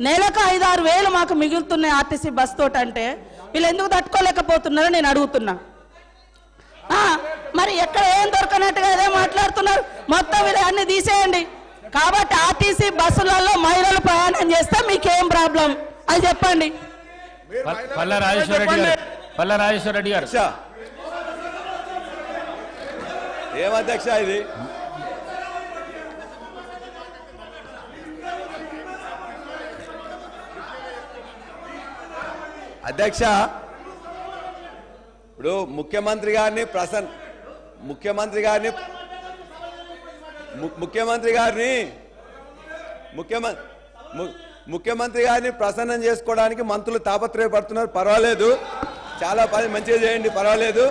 నెలకు ఐదారు వేలు మాకు మిగులుతున్నాయి ఆర్టీసీ బస్ తోటి అంటే వీళ్ళు ఎందుకు తట్టుకోలేకపోతున్నారో నేను అడుగుతున్నా. ఆ, మరి ఎక్కడ ఏం దొరకనట్టుగా అదే మాట్లాడుతున్నారు. మొత్తం అన్ని తీసేయండి. కాబట్టి ఆర్టీసీ బస్సులలో మహిళలు ప్రయాణం చేస్తే మీకేం ప్రాబ్లం? అది చెప్పండి. పల్- పల్ల రాజేశ్వర రెడ్డి గారు. పల్ల రాజేశ్వర రెడ్డి గారు. అధ్యక్ష ఏమధ్యక్ష ఇది? అధ్యక్ష ఇప్పుడు ముఖ్యమంత్రి గారిని ప్రసన్ ముఖ్యమంత్రి గారిని ముఖ్యమంత్రి గారిని ముఖ్యమంత్రి ముఖ్యమంత్రి గారిని ప్రసన్నం చేసుకోవడానికి మంత్రులు తాపత్రయపడుతున్నారు. పర్వాలేదు. చాలా పని మంచిగా చేయండి. పర్వాలేదు.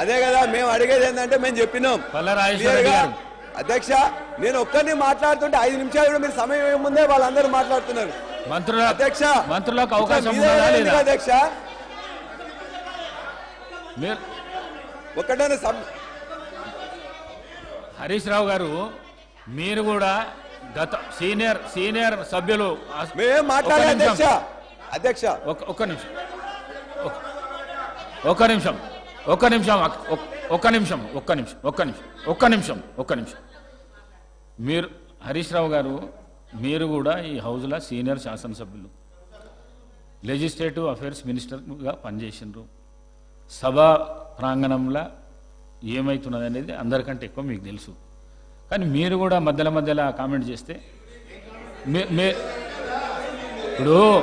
అదే కదా మేము అడిగేది ఏంటంటే మేము చెప్పినాం. అధ్యక్ష నేను ఒక్కరిని మాట్లాడుతుంటే ఐదు నిమిషాలు కూడా మీరు సమయం ముందే వాళ్ళందరూ మాట్లాడుతున్నారు. మంత్రుల అధ్యక్ష మంత్రులకు అవకాశం అధ్యక్ష. హరీష్ రావు గారు మీరు కూడా గత సీనియర్ సీనియర్ సభ్యులు. అధ్యక్ష. అధ్యక్ష. ఒక్క- నిమిషం. ఒక్క- నిమిషం. ఒక్క నిమిషం ఒక్క నిమిషం ఒక్క నిమిషం ఒక్క నిమిషం ఒక్క నిమిషం ఒక్క నిమిషం. మీరు హరీష్ రావు గారు మీరు కూడా ఈ హౌజ్లో సీనియర్ శాసనసభ్యులు. లెజిస్లేటివ్ అఫైర్స్ మినిస్టర్గా పనిచేసిండ్రు. సభా ప్రాంగణంలో ఏమవుతున్నది అనేది అందరికంటే ఎక్కువ మీకు తెలుసు. కానీ మీరు కూడా మధ్యలో మధ్యలో కామెంట్ చేస్తే మీ- ఇప్పుడు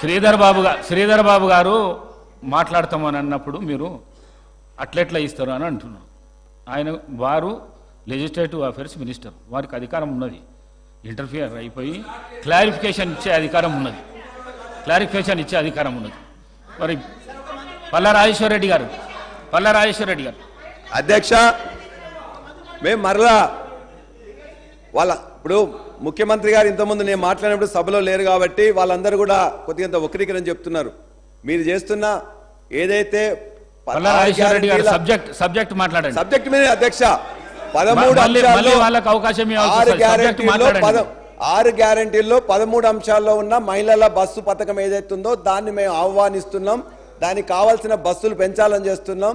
శ్రీధర్ బాబు గారు శ్రీధర్ బాబు గారు మాట్లాడతామని అన్నప్పుడు మీరు అట్లెట్లా ఇస్తారు అని అంటున్నారు. ఆయన వారు లెజిస్లేటివ్ అఫైర్స్ మినిస్టర్ వారికి అధికారం ఉన్నది. ఇంటర్ఫియర్ అయిపోయి క్లారిఫికేషన్ ఇచ్చే అధికారం ఉన్నది. క్లారిఫికేషన్ ఇచ్చే అధికారం ఉన్నది. మరి పల్ల రాజేశ్వర రెడ్డి గారు పల్ల రాజేశ్వర రెడ్డి గారు. అధ్యక్ష మేము మరలా వాళ్ళ ఇప్పుడు ముఖ్యమంత్రి గారు ఇంతకుముందు నేను మాట్లాడినప్పుడు సభలో లేరు కాబట్టి వాళ్ళందరూ కూడా కొద్దిగా వక్రీకరణ చెప్తున్నారు. మీరు చేస్తున్న ఏదైతే సబ్జెక్ట్ సబ్జెక్ట్ మాట్లాడండి. సబ్జెక్ట్ మీద అధ్యక్ష. పదమూడు వాళ్ళకి అవకాశం ఆరు గ్యారెంటీల్లో పదమూడు అంశాల్లో ఉన్న మహిళల బస్సు పథకం ఏదైతుందో దాన్ని మేము ఆహ్వానిస్తున్నాం. దానికి కావాల్సిన బస్సులు పెంచాలని చేస్తున్నాం.